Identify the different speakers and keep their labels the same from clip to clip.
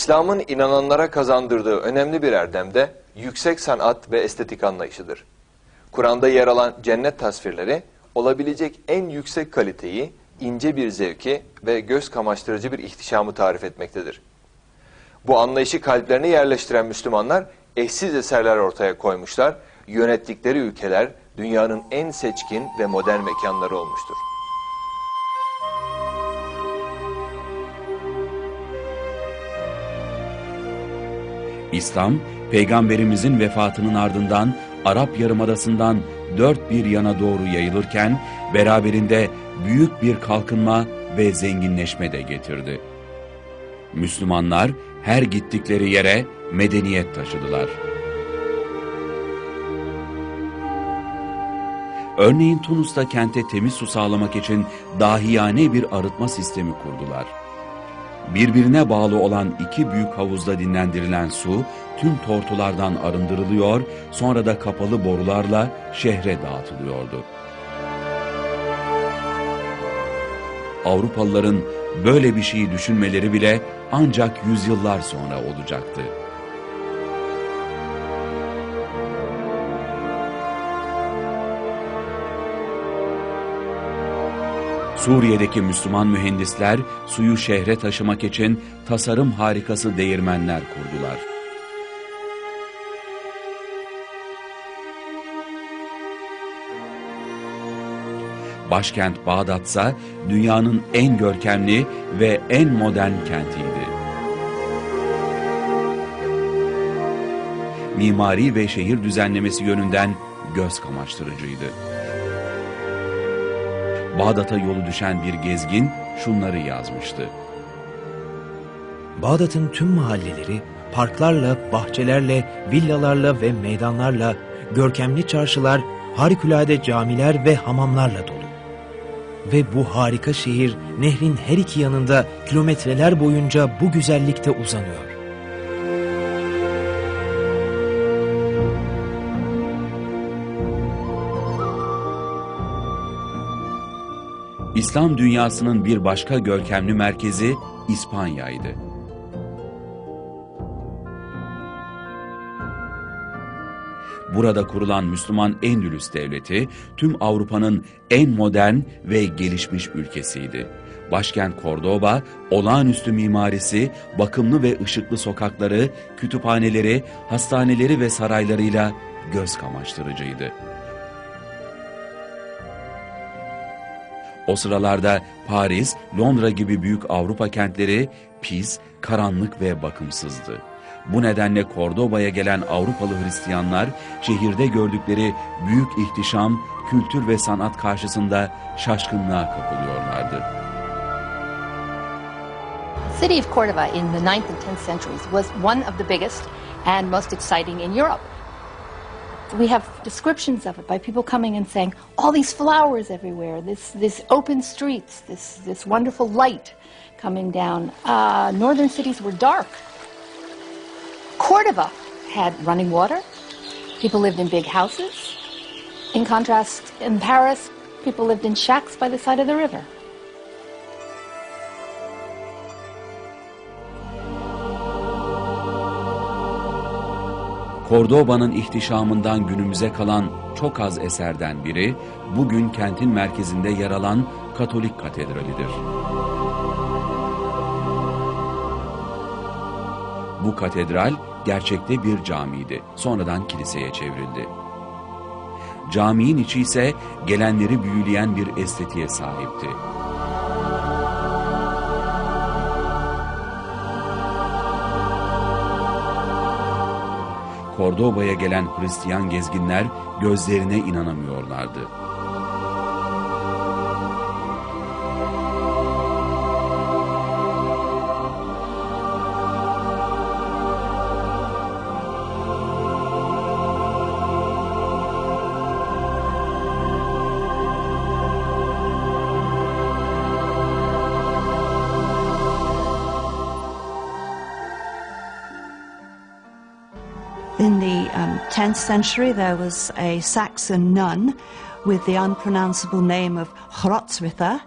Speaker 1: İslam'ın inananlara kazandırdığı önemli bir erdem de yüksek sanat ve estetik anlayışıdır. Kur'an'da yer alan cennet tasvirleri olabilecek en yüksek kaliteyi, ince bir zevki ve göz kamaştırıcı bir ihtişamı tarif etmektedir. Bu anlayışı kalplerine yerleştiren Müslümanlar eşsiz eserler ortaya koymuşlar, yönettikleri ülkeler dünyanın en seçkin ve modern mekanları olmuştur.
Speaker 2: İslam, peygamberimizin vefatının ardından Arap Yarımadası'ndan dört bir yana doğru yayılırken beraberinde büyük bir kalkınma ve zenginleşme de getirdi. Müslümanlar her gittikleri yere medeniyet taşıdılar. Örneğin Tunus'ta kente temiz su sağlamak için dahiyane bir arıtma sistemi kurdular. Birbirine bağlı olan iki büyük havuzda dinlendirilen su tüm tortulardan arındırılıyor, sonra da kapalı borularla şehre dağıtılıyordu. Avrupalıların böyle bir şeyi düşünmeleri bile ancak yüzyıllar sonra olacaktı. Suriye'deki Müslüman mühendisler suyu şehre taşımak için tasarım harikası değirmenler kurdular. Başkent Bağdat ise dünyanın en görkemli ve en modern kentiydi. Mimari ve şehir düzenlemesi yönünden göz kamaştırıcıydı. Bağdat'a yolu düşen bir gezgin şunları yazmıştı.
Speaker 3: Bağdat'ın tüm mahalleleri parklarla, bahçelerle, villalarla ve meydanlarla, görkemli çarşılar, harikulade camiler ve hamamlarla dolu. Ve bu harika şehir nehrin her iki yanında kilometreler boyunca bu güzellikte uzanıyor.
Speaker 2: İslam dünyasının bir başka görkemli merkezi İspanya'ydı. Burada kurulan Müslüman Endülüs Devleti, tüm Avrupa'nın en modern ve gelişmiş ülkesiydi. Başkent Cordoba, olağanüstü mimarisi, bakımlı ve ışıklı sokakları, kütüphaneleri, hastaneleri ve saraylarıyla göz kamaştırıcıydı. O sıralarda Paris, Londra gibi büyük Avrupa kentleri pis, karanlık ve bakımsızdı. Bu nedenle Kordoba'ya gelen Avrupalı Hristiyanlar şehirde gördükleri büyük ihtişam, kültür ve sanat karşısında şaşkınlığa kapılıyorlardı.
Speaker 4: city of Cordova in the 9th and 10th centuries was one of the biggest and most exciting in Europe. We have descriptions of it by people coming and saying, all these flowers everywhere, this, this open streets, this, this wonderful light coming down. Uh, northern cities were dark. Cordova had running water. People lived in big houses. In contrast, in Paris, people lived in shacks by the side of the river.
Speaker 2: Kordoba'nın ihtişamından günümüze kalan çok az eserden biri, bugün kentin merkezinde yer alan Katolik Katedrali'dir. Bu katedral gerçekte bir camiydi. Sonradan kiliseye çevrildi. Caminin içi ise gelenleri büyüleyen bir estetiğe sahipti. Kordoba'ya gelen Hristiyan gezginler gözlerine inanamıyorlardı.
Speaker 5: 10th century, there was a Saxon nun with the unpronounceable name of Hrotswitha,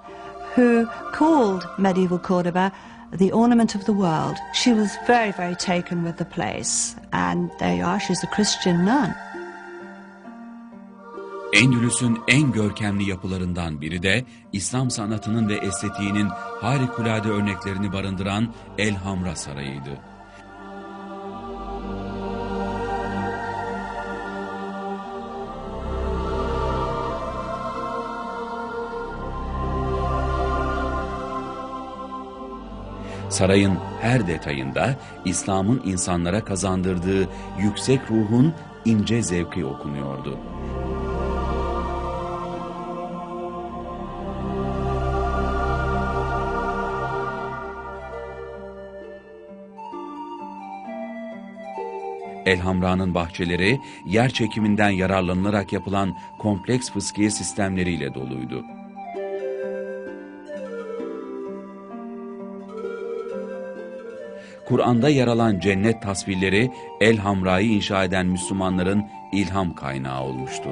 Speaker 5: who called medieval Cordoba the ornament of the world. She was very, very taken with the place. And there you are, she's a Christian nun.
Speaker 2: Endülüs'ün en görkemli yapılarından biri de İslam sanatının ve estetiğinin harikulade örneklerini barındıran El Hamra Sarayı'ydı. Sarayın her detayında İslam'ın insanlara kazandırdığı yüksek ruhun ince zevki okunuyordu. Elhamra'nın bahçeleri yer çekiminden yararlanılarak yapılan kompleks fıskiye sistemleriyle doluydu. Kur'an'da yer alan cennet tasvirleri El Hamra'yı inşa eden Müslümanların ilham kaynağı olmuştu.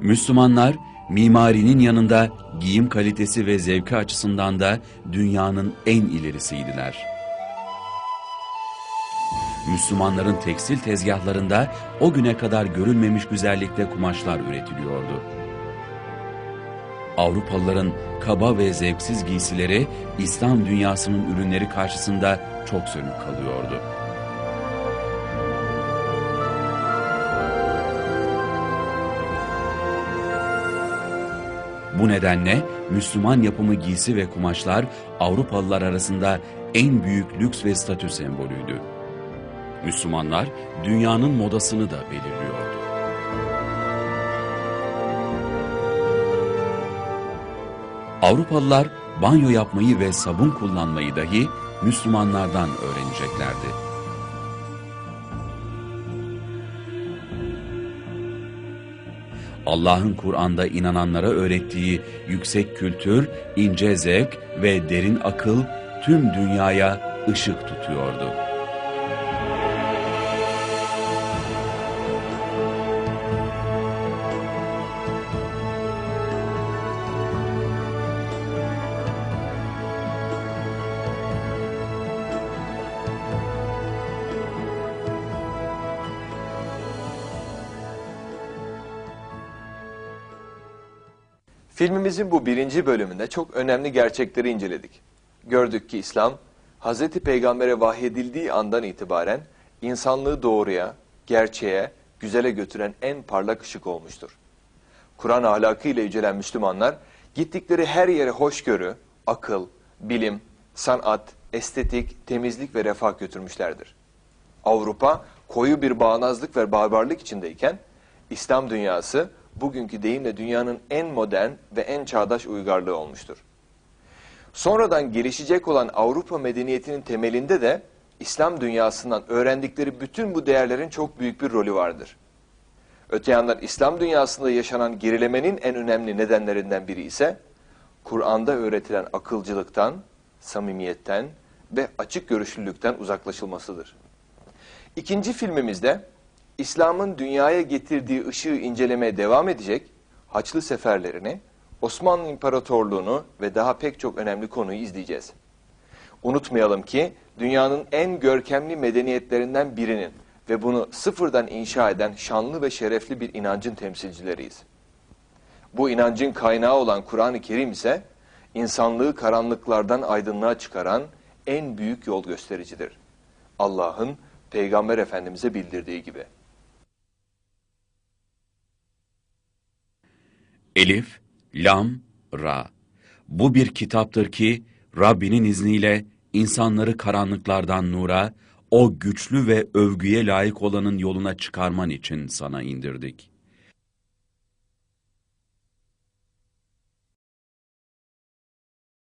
Speaker 2: Müslümanlar mimarinin yanında giyim kalitesi ve zevki açısından da dünyanın en ilerisiydiler. Müslümanların tekstil tezgahlarında o güne kadar görülmemiş güzellikte kumaşlar üretiliyordu. Avrupalıların kaba ve zevksiz giysileri İslam dünyasının ürünleri karşısında çok sönük kalıyordu. Bu nedenle Müslüman yapımı giysi ve kumaşlar Avrupalılar arasında en büyük lüks ve statü sembolüydü. Müslümanlar dünyanın modasını da belirliyordu. Avrupalılar banyo yapmayı ve sabun kullanmayı dahi Müslümanlardan öğreneceklerdi. Allah'ın Kur'an'da inananlara öğrettiği yüksek kültür, ince zevk ve derin akıl tüm dünyaya ışık tutuyordu.
Speaker 1: Filmimizin bu birinci bölümünde çok önemli gerçekleri inceledik. Gördük ki İslam, Hz. Peygamber'e vahyedildiği andan itibaren insanlığı doğruya, gerçeğe, güzele götüren en parlak ışık olmuştur. Kur'an ahlakıyla yücelen Müslümanlar, gittikleri her yere hoşgörü, akıl, bilim, sanat, estetik, temizlik ve refah götürmüşlerdir. Avrupa koyu bir bağnazlık ve barbarlık içindeyken, İslam dünyası bugünkü deyimle dünyanın en modern ve en çağdaş uygarlığı olmuştur. Sonradan gelişecek olan Avrupa medeniyetinin temelinde de İslam dünyasından öğrendikleri bütün bu değerlerin çok büyük bir rolü vardır. Öte yandan İslam dünyasında yaşanan gerilemenin en önemli nedenlerinden biri ise Kur'an'da öğretilen akılcılıktan, samimiyetten ve açık görüşlülükten uzaklaşılmasıdır. İkinci filmimizde İslam'ın dünyaya getirdiği ışığı incelemeye devam edecek, Haçlı seferlerini, Osmanlı İmparatorluğunu ve daha pek çok önemli konuyu izleyeceğiz. Unutmayalım ki dünyanın en görkemli medeniyetlerinden birinin ve bunu sıfırdan inşa eden şanlı ve şerefli bir inancın temsilcileriyiz. Bu inancın kaynağı olan Kur'an-ı Kerim ise insanlığı karanlıklardan aydınlığa çıkaran en büyük yol göstericidir. Allah'ın Peygamber Efendimiz'e bildirdiği gibi.
Speaker 2: Elif, Lam, Ra. Bu bir kitaptır ki Rabbinin izniyle insanları karanlıklardan nura, o güçlü ve övgüye layık olanın yoluna çıkarman için sana indirdik.